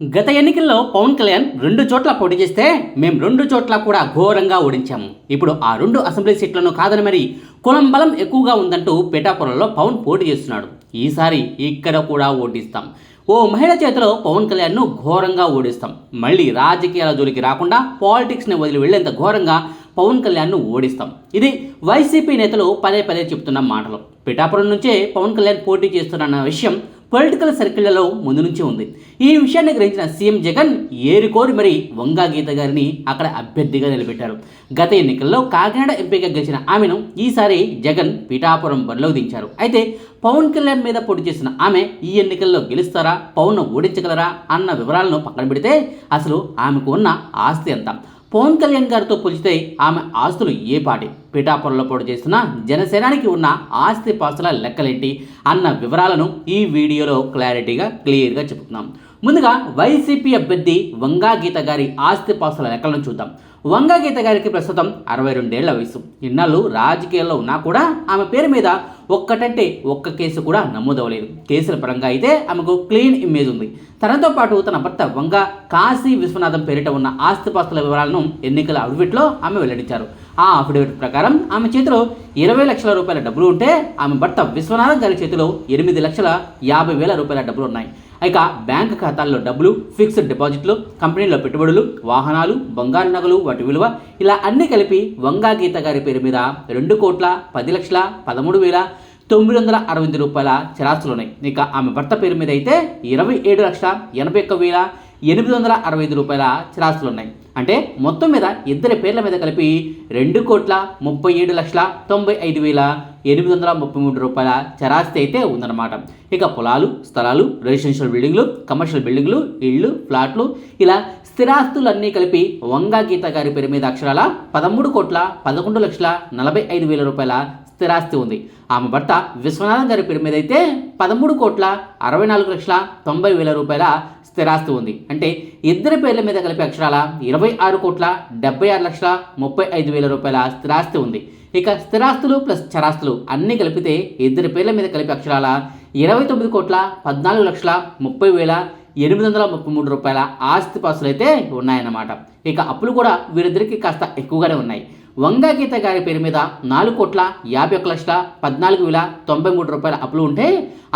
గత ఎన్నికల్లో పవన్ కళ్యాణ్ రెండు చోట్ల పోటీ చేస్తే మేము రెండు చోట్ల కూడా ఘోరంగా ఓడించాము ఇప్పుడు ఆ రెండు అసెంబ్లీ సీట్లను కాదని మరి కులం బలం ఎక్కువగా ఉందంటూ పిఠాపురంలో పవన్ పోటీ చేస్తున్నాడు. ఈసారి ఇక్కడ కూడా ఓటిస్తాం. ఓ మహిళ చేతిలో పవన్ కళ్యాణ్ను ఘోరంగా ఓడిస్తాం. మళ్ళీ రాజకీయాల జోలికి రాకుండా పాలిటిక్స్ని వదిలి వెళ్ళేంత ఘోరంగా పవన్ కళ్యాణ్ను ఓడిస్తాం. ఇది వైసీపీ నేతలు పదే పదే చెప్తున్న మాటలు. పిఠాపురం నుంచే పవన్ కళ్యాణ్ పోటీ చేస్తున్న విషయం పొలిటికల్ సర్కిళ్ళలో ముందు నుంచి ఉంది. ఈ విషయాన్ని గ్రహించిన సీఎం జగన్ ఏరుకోరి మరి వంగా గీత గారిని అక్కడ అభ్యర్థిగా నిలబెట్టారు. గత ఎన్నికల్లో కాకినాడ ఎంపీగా గెలిచిన ఆమెను ఈసారి జగన్ పిఠాపురం బరిలో దించారు. అయితే పవన్ కళ్యాణ్ మీద పోటీ చేసిన ఆమె ఈ ఎన్నికల్లో గెలుస్తారా? పవన్ను ఓడించగలరా? అన్న వివరాలను పక్కన పెడితే అసలు ఆమెకు ఉన్న ఆస్తి ఎంత? పవన్ కళ్యాణ్ గారితో పోలిస్తే ఆమె ఆస్తులు ఏ పాటి? పిఠాపురంలో పోటీ చేస్తున్న జనసేనానికి ఉన్న ఆస్తి పాస్తుల లెక్కలేంటి అన్న వివరాలను ఈ వీడియోలో క్లారిటీగా క్లియర్గా చెప్తున్నాం ముందుగా వైసీపీ అభ్యర్థి వంగా గీత గారి ఆస్తి పాస్తుల లెక్కలను చూద్దాం. వంగా గీత గారికి ప్రస్తుతం అరవై రెండేళ్ళ వయసు ఇన్నాళ్ళు రాజకీయాల్లో ఉన్నా కూడా ఆమె పేరు మీద ఒక్కటంటే ఒక్క కేసు కూడా నమోదవలేదు కేసుల పరంగా అయితే ఆమెకు క్లీన్ ఇమేజ్ ఉంది. తనతో పాటు తన భర్త వంగ కాశీ విశ్వనాథం పేరిట ఉన్న ఆస్తిపాస్తుల వివరాలను ఎన్నికల అఫిడవిట్లో ఆమె వెల్లడించారు. ఆ అఫిడవిట్ ప్రకారం ఆమె చేతిలో ఇరవై లక్షల రూపాయల డబ్బులు ఉంటే ఆమె భర్త విశ్వనాథన్ గారి చేతిలో ఎనిమిది లక్షల యాభై వేల రూపాయల డబ్బులు ఉన్నాయి. ఇక బ్యాంక్ ఖాతాల్లో డబ్బులు ఫిక్స్డ్ డిపాజిట్లు కంపెనీలో పెట్టుబడులు వాహనాలు బంగారు నగలు వాటి విలువ ఇలా అన్ని కలిపి వంగా గీత గారి పేరు మీద రెండు కోట్ల పది లక్షల పదమూడు వేల తొమ్మిది వందల అరవై ఎనిమిది రూపాయల చిరాస్తులు ఉన్నాయి. ఇక ఆమె భర్త పేరు మీద అయితే ఇరవై ఏడు లక్షల ఎనభై ఒక్క వేల ఎనిమిది వందల అరవై ఐదు రూపాయల చరాస్తులు ఉన్నాయి అంటే మొత్తం మీద ఇద్దరి పేర్ల మీద కలిపి రెండు కోట్ల ముప్పై ఏడు లక్షల తొంభై ఐదు వేల ఎనిమిది వందల ముప్పై మూడు రూపాయల చరాస్తి అయితే ఉందన్నమాట. ఇక పొలాలు స్థలాలు రెసిడెన్షియల్ బిల్డింగ్లు కమర్షియల్ బిల్డింగ్లు ఇళ్ళు ఫ్లాట్లు ఇలా స్థిరాస్తులన్నీ కలిపి వంగా గీత గారి పేరు మీద అక్షరాల పదమూడు కోట్ల పదకొండు లక్షల నలభై ఐదు వేల రూపాయల స్థిరాస్తి ఉంది. ఆమె భర్త విశ్వనాథం గారి పేరు మీద అయితే పదమూడు కోట్ల అరవై నాలుగు లక్షల తొంభై వేల రూపాయల స్థిరాస్తి ఉంది. అంటే ఇద్దరి పేర్ల మీద కలిపి అక్షరాల ఇరవై ఆరు కోట్ల డెబ్బై ఆరు లక్షల ముప్పై ఐదు వేల రూపాయల స్థిరాస్తి ఉంది. ఇక స్థిరాస్తులు ప్లస్ చరాస్తులు అన్నీ కలిపితే ఇద్దరి పేర్ల మీద కలిపి అక్షరాల ఇరవై తొమ్మిది కోట్ల పద్నాలుగు లక్షల ముప్పై వేల ఎనిమిది వందల ముప్పై మూడు రూపాయల ఆస్తి పాసులు అయితే ఉన్నాయన్నమాట. ఇక అప్పులు కూడా వీరిద్దరికి కాస్త ఎక్కువగానే ఉన్నాయి. వంగా గీత గారి పేరు మీద నాలుగు కోట్ల యాభై ఒక లక్షల పద్నాలుగు వేల తొంభై మూడు రూపాయల అప్పులు ఉంటే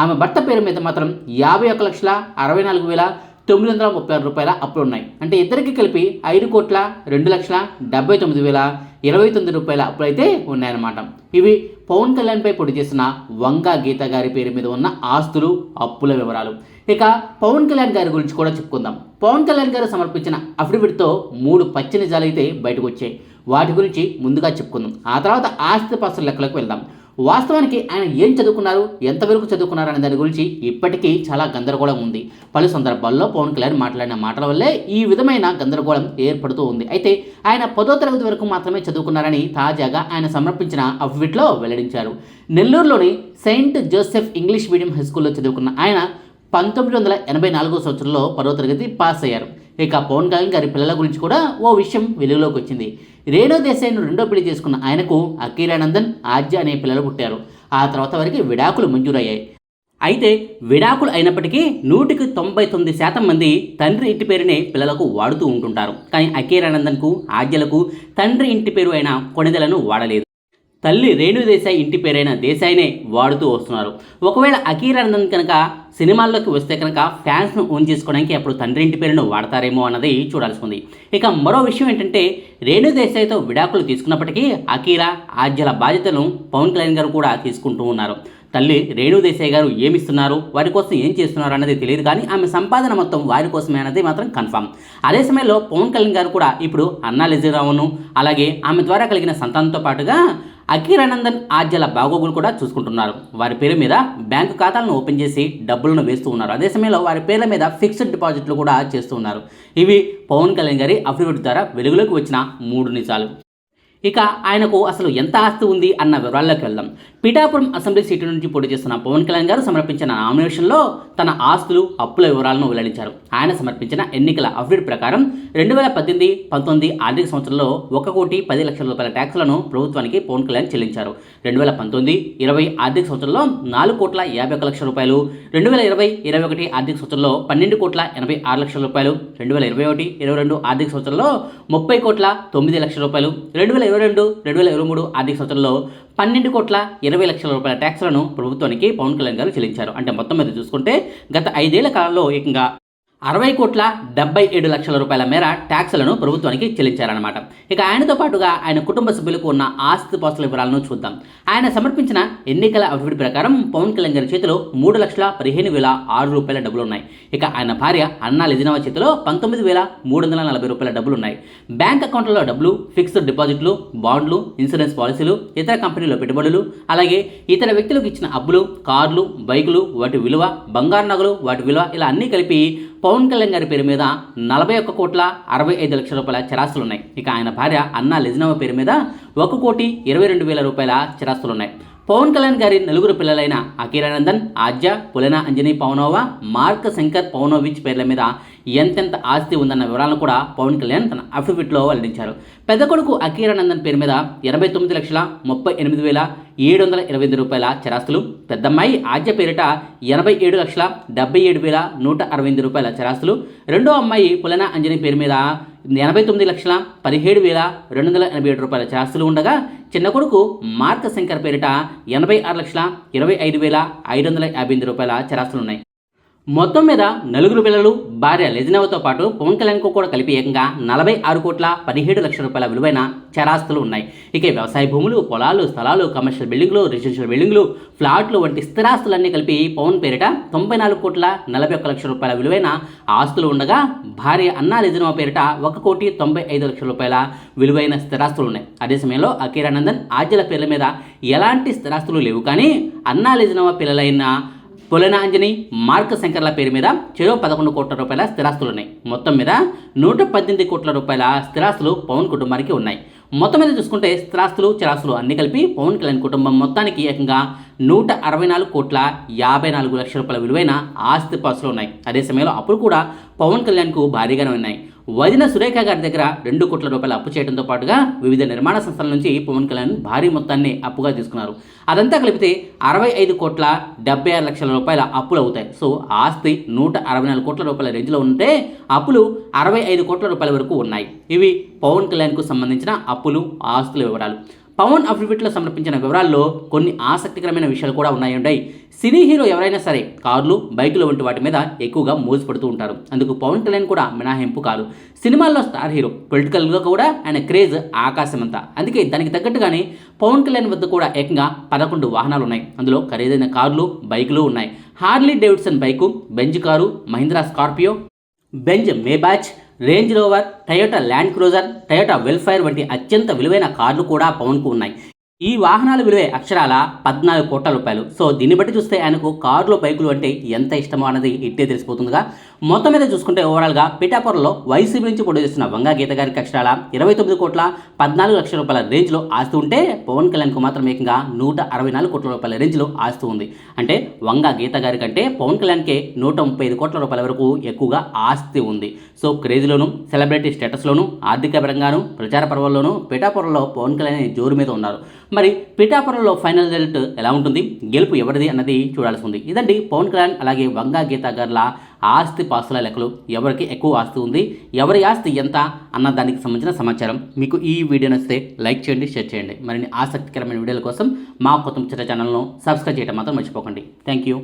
ఆమె భర్త పేరు మీద మాత్రం యాభై ఒక లక్షల అరవై నాలుగు వేల తొమ్మిది వందల ముప్పై ఆరు రూపాయల అప్పులు ఉన్నాయి. అంటే ఇద్దరికి కలిపి ఐదు కోట్ల రెండు లక్షల డెబ్బై తొమ్మిది వేల ఇరవై తొమ్మిది రూపాయల అప్పులు అయితే ఉన్నాయన్నమాట. ఇవి పవన్ కళ్యాణ్పై పొడి చేసిన వంగ గీత గారి పేరు మీద ఉన్న ఆస్తులు అప్పుల వివరాలు. ఇక పవన్ కళ్యాణ్ గారి గురించి కూడా చెప్పుకుందాం. పవన్ కళ్యాణ్ గారు సమర్పించిన అఫిడవిట్తో మూడు పచ్చి నిజాలు అయితే బయటకు వచ్చాయి. వాటి గురించి ముందుగా చెప్పుకుందాం. ఆ తర్వాత ఆస్తి పాస్తుల లెక్కలకు వెళ్దాం. వాస్తవానికి ఆయన ఏం చదువుకున్నారు ఎంతవరకు చదువుకున్నారు అనే దాని గురించి ఇప్పటికీ చాలా గందరగోళం ఉంది. పలు సందర్భాల్లో పవన్ కళ్యాణ్ మాట్లాడిన మాటల వల్లే ఈ విధమైన గందరగోళం ఏర్పడుతూ ఉంది. అయితే ఆయన పదో తరగతి వరకు మాత్రమే చదువుకున్నారని తాజాగా ఆయన సమర్పించిన అఫిడవిట్లో వెల్లడించారు. నెల్లూరులోని saint Joseph English medium high స్కూల్లో చదువుకున్న ఆయన పంతొమ్మిది వందల ఎనభై నాలుగో సంవత్సరంలో పదో తరగతి పాస్ అయ్యారు. ఇక పవన్ కళ్యాణ్ గారి పిల్లల గురించి కూడా ఓ విషయం వెలుగులోకి వచ్చింది. రేణో దేశాయ్ను రెండో పెళ్ళి చేసుకున్న ఆయనకు అఖీరానందన్ ఆద్య అనే పిల్లలు పుట్టారు. ఆ తర్వాత వరకు విడాకులు మంజూరయ్యాయి. అయితే విడాకులు అయినప్పటికీ నూటికి తొంభై తొమ్మిది శాతం మంది తండ్రి ఇంటి పేరునే పిల్లలకు వాడుతూ ఉంటుంటారు. కానీ అఖీరానందన్కు ఆద్యలకు తండ్రి ఇంటి పేరు అయిన కొణిదలను వాడలేదు. తల్లి రేణు దేశాయ్ ఇంటి పేరైన దేశాయినే వాడుతూ వస్తున్నారు. ఒకవేళ అఖీరానందన్ కనుక సినిమాల్లోకి వస్తే కనుక ఫ్యాన్స్ను ఓన్ చేసుకోవడానికి అప్పుడు తండ్రి ఇంటి పేరును వాడతారేమో అన్నది చూడాల్సి ఉంది. ఇక మరో విషయం ఏంటంటే రేణు దేశాయ్తో విడాకులు తీసుకున్నప్పటికీ అఖీరా ఆద్యల బాధ్యతలను పవన్ కళ్యాణ్ గారు కూడా తీసుకుంటూ ఉన్నారు. తల్లి రేణు దేశాయ్ గారు ఏమిస్తున్నారు వారి కోసం ఏం చేస్తున్నారు అన్నది తెలియదు కానీ ఆమె సంపాదన మొత్తం వారి కోసమే అన్నది మాత్రం కన్ఫామ్. అదే సమయంలో పవన్ కళ్యాణ్ గారు కూడా ఇప్పుడు అన్నా లెజీరావును అలాగే ఆమె ద్వారా కలిగిన సంతానంతో పాటుగా అఖీరానందన్ ఆద్యల బాగోగులు కూడా చూసుకుంటున్నారు. వారి పేరు మీద బ్యాంకు ఖాతాలను ఓపెన్ చేసి డబ్బులను వేస్తూ ఉన్నారు. అదే సమయంలో వారి పేర్ల మీద ఫిక్స్డ్ డిపాజిట్లు కూడా చేస్తూ ఉన్నారు. ఇవి పవన్ కళ్యాణ్ గారి అఫిడవిట్ ద్వారా వెలుగులోకి వచ్చిన మూడు నిజాలు. ఇక ఆయనకు అసలు ఎంత ఆస్తి ఉంది అన్న వివరాల్లోకి వెళ్దాం. పిఠాపురం అసెంబ్లీ సీటు నుంచి పోటీ చేస్తున్న పవన్ కళ్యాణ్ గారు సమర్పించిన నామినేషన్లో తన ఆస్తులు అప్పుల వివరాలను వెల్లడించారు. ఆయన సమర్పించిన ఎన్నికల అఫిడవిట్ ప్రకారం రెండు వేల పద్దెనిమిది పంతొమ్మిది ఆర్థిక సంవత్సరంలో ఒక కోటి పది లక్షల రూపాయల ట్యాక్స్లను ప్రభుత్వానికి పవన్ కళ్యాణ్ చెల్లించారు. రెండు వేల పంతొమ్మిది ఇరవై ఆర్థిక సంవత్సరంలో నాలుగు కోట్ల యాభై ఒక లక్షల రూపాయలు రెండు వేల ఇరవై ఇరవై ఒకటి ఆర్థిక సంవత్సరంలో పన్నెండు కోట్ల ఎనభై ఆరు లక్షల రూపాయలు రెండు వేల ఇరవై ఒకటి ఇరవై రెండు ఆర్థిక సంవత్సరంలో ముప్పై కోట్ల తొమ్మిది లక్షల రూపాయలు రెండు వేల ఇరవై రెండు రెండు వేల ఇరవై మూడు ఆర్థిక సంవత్సరంలో పన్నెండు కోట్ల ఇరవై లక్షల రూపాయల ట్యాక్స్లను ప్రభుత్వానికి పవన్ కళ్యాణ్ గారు చెల్లించారు. అంటే మొత్తం మీద చూసుకుంటే గత ఐదేళ్ళ కాలంలో ఏకంగా అరవై కోట్ల డెబ్బై ఏడు లక్షల రూపాయల మేర ట్యాక్సులను ప్రభుత్వానికి చెల్లించారన్నమాట. ఇక ఆయనతో పాటుగా ఆయన కుటుంబ సభ్యులకు ఉన్న ఆస్తి పాస్తుల వివరాలను చూద్దాం. ఆయన సమర్పించిన ఎన్నికల అఫిడవిట్ ప్రకారం పవన్ కళ్యాణ్ గారి చేతిలో మూడు లక్షల పదిహేను వేల ఆరు రూపాయల డబ్బులు ఉన్నాయి ఇక ఆయన భార్య అన్నా లిజినవ చేతిలో పంతొమ్మిది వేల మూడు వందల నలభై రూపాయల డబ్బులు ఉన్నాయి బ్యాంక్ అకౌంట్లలో డబ్బులు ఫిక్స్డ్ డిపాజిట్లు బాండ్లు ఇన్సూరెన్స్ పాలసీలు ఇతర కంపెనీల పెట్టుబడులు అలాగే ఇతర వ్యక్తులకు ఇచ్చిన అప్పులు కార్లు బైకులు వాటి విలువ బంగారు నగలు వాటి విలువ ఇలా అన్నీ కలిపి పవన్ కళ్యాణ్ గారి పేరు మీద నలభై ఒక్క కోట్ల అరవై ఐదు లక్షల రూపాయల చిరాస్తులు ఉన్నాయి ఇక ఆయన భార్య అన్నా లిజినవ పేరు మీద ఒక కోటి ఇరవై రెండు వేల రూపాయల చిరాస్తులు ఉన్నాయి పవన్ కళ్యాణ్ గారి నలుగురు పిల్లలైన అకీరానందన్ ఆద్య పులన అంజనీ పవనోవా మార్క్ శంకర్ పవనోవిచ్ పేర్ల మీద ఎంతెంత ఆస్తి ఉందన్న వివరాలను కూడా పవన్ కళ్యాణ్ తన అఫిడవిట్లో వెల్లడించారు. పెద్ద కొడుకు అఖీరానందన్ పేరు మీద ఎనభై తొమ్మిది లక్షల ముప్పై ఎనిమిది వేల ఏడు వందల ఇరవై ఎనిమిది రూపాయల చరాస్తులు పెద్దమ్మాయి ఆద్య పేరిట ఎనభై ఏడు లక్షల డెబ్బై ఏడు వేల నూట అరవై ఎనిమిది రూపాయల చరాస్తులు రెండో అమ్మాయి పులన అంజనీ పేరు మీద ఎనభై తొమ్మిది లక్షల పదిహేడు వేల రెండు వందల ఎనభై ఏడు రూపాయల చరాస్తులు ఉండగా చిన్న కొడుకు మార్క శంకర్ పేరిట ఎనభై ఆరు లక్షల ఇరవై ఐదు వేల ఐదు వందల యాభై ఎనిమిది రూపాయల చరాస్తులు ఉన్నాయి మొత్తం మీద నలుగురు పిల్లలు భార్య లెజినవతో పాటు పవన్ కళ్యాణ్కు కూడా కలిపి ఏకంగా నలభై ఆరు కోట్ల పదిహేడు లక్షల రూపాయల విలువైన చరాస్తులు ఉన్నాయి. ఇక వ్యవసాయ భూములు పొలాలు స్థలాలు కమర్షియల్ బిల్డింగ్లు రెసిడెన్షియల్ బిల్డింగ్లు ఫ్లాట్లు వంటి స్థిరాస్తులన్నీ కలిపి పవన్ పేరిట తొంభై నాలుగు కోట్ల నలభై ఒక్క లక్షల రూపాయల విలువైన ఆస్తులు ఉండగా భార్య అన్నా లెజినవ పేరిట ఒక కోటి తొంభై ఐదు లక్షల రూపాయల విలువైన స్థిరాస్తులు ఉన్నాయి. అదే సమయంలో అకీరానందన్ ఆద్యల పేర్ల మీద ఎలాంటి స్థిరాస్తులు లేవు కానీ అన్నా లెజినవ పిల్లలైన పొలన ఆంజని మార్క శంకర్ల పేరు మీద చెరో పదకొండు కోట్ల రూపాయల స్థిరాస్తులు ఉన్నాయి. మొత్తం మీద నూట పద్దెనిమిది కోట్ల రూపాయల స్థిరాస్తులు పవన్ కుటుంబానికి ఉన్నాయి. మొత్తం మీద చూసుకుంటే స్థిరాస్తులు చిరాస్తులు అన్ని కలిపి పవన్ కళ్యాణ్ కుటుంబం మొత్తానికి ఏకంగా నూట అరవై నాలుగు కోట్ల యాభై నాలుగు లక్షల రూపాయల విలువైన ఆస్తి పాస్తులు ఉన్నాయి. అదే సమయంలో అప్పుడు కూడా పవన్ కళ్యాణ్కు భారీగానే ఉన్నాయి. వదిన సురేఖ గారి దగ్గర రెండు కోట్ల రూపాయలు అప్పు చేయడంతో పాటుగా వివిధ నిర్మాణ సంస్థల నుంచి పవన్ కళ్యాణ్ భారీ మొత్తాన్ని అప్పుగా తీసుకున్నారు. అదంతా కలిపితే అరవై ఐదు కోట్ల డెబ్బై ఆరు లక్షల రూపాయల అప్పులు అవుతాయి. సో ఆస్తి నూట అరవై నాలుగు కోట్ల రూపాయల రేంజ్లో ఉంటే అప్పులు అరవై ఐదు కోట్ల రూపాయల వరకు ఉన్నాయి. ఇవి పవన్ కళ్యాణ్కు సంబంధించిన అప్పులు ఆస్తుల వివరాలు. పవన్ అఫిడవిట్లో సమర్పించిన వివరాల్లో కొన్ని ఆసక్తికరమైన విషయాలు కూడా ఉన్నాయి సినీ హీరో ఎవరైనా సరే కార్లు బైకులు వంటి వాటి మీద ఎక్కువగా మోసపడుతూ ఉంటారు. అందుకు పవన్ కళ్యాణ్ కూడా మినహాయింపు కాదు. సినిమాల్లో స్టార్ హీరో పొలిటికల్గా కూడా ఆయన క్రేజ్ ఆకాశమంతా. అందుకే దానికి తగ్గట్టుగానే పవన్ కళ్యాణ్ వద్ద కూడా ఏకంగా పదకొండు వాహనాలు ఉన్నాయి అందులో ఖరీదైన కార్లు బైకులు ఉన్నాయి. Harley Davidson bike Benz car Mahindra Scorpio Benz Maybach Range Rover Toyota Land Cruiser Toyota Vellfire వంటి అత్యంత విలువైన కార్లు కూడా పవన్కు ఉన్నాయి. ఈ వాహనాల విలువే అక్షరాల పద్నాలుగు కోట్ల రూపాయలు. సో దీన్ని బట్టి చూస్తే ఆయనకు కార్లు బైకులు అంటే ఎంత ఇష్టమో అన్నది ఇట్టే తెలిసిపోతుందిగా. మొత్తం మీద చూసుకుంటే ఓవరాల్గా పిఠాపురంలో వైసీపీ నుంచి పోటీ చేస్తున్న వంగా గీత గారికి అక్షరాల ఇరవై తొమ్మిది కోట్ల పద్నాలుగు లక్షల రూపాయల రేంజ్లో ఆస్తు ఉంటే పవన్ కళ్యాణ్కు మాత్రం ఏకంగా నూట అరవై నాలుగు కోట్ల రూపాయల రేంజ్లో ఆస్తు ఉంది. అంటే వంగా గీత గారి కంటే పవన్ కళ్యాణ్కే నూట ముప్పై ఐదు కోట్ల రూపాయల వరకు ఎక్కువగా ఆస్తి ఉంది. సో క్రేజ్లోను సెలబ్రిటీ స్టేటస్లోను ఆర్థిక పరంగాను ప్రచార పర్వాల్లోనూ పిఠాపురంలో పవన్ కళ్యాణ్ జోరు మీద ఉన్నారు. మరి పిఠాపురంలో ఫైనల్ రిజల్ట్ ఎలా ఉంటుంది? గెలుపు ఎవరిది అన్నది చూడాల్సి ఉంది. ఇదండి పవన్ కళ్యాణ్ అలాగే వంగా గీత గారుల ఆస్తి పాస్తుల లెక్కలు. ఎవరికి ఎక్కువ ఆస్తి ఉంది? ఎవరి ఆస్తి ఎంత? అన్న దానికి సంబంధించిన సమాచారం. మీకు ఈ వీడియో నచ్చితే లైక్ చేయండి షేర్ చేయండి. మరిన్ని ఆసక్తికరమైన వీడియోల కోసం మా కొత్త ముచ్చట ఛానల్ను సబ్స్క్రైబ్ చేయడం మాత్రం మర్చిపోకండి. Thank you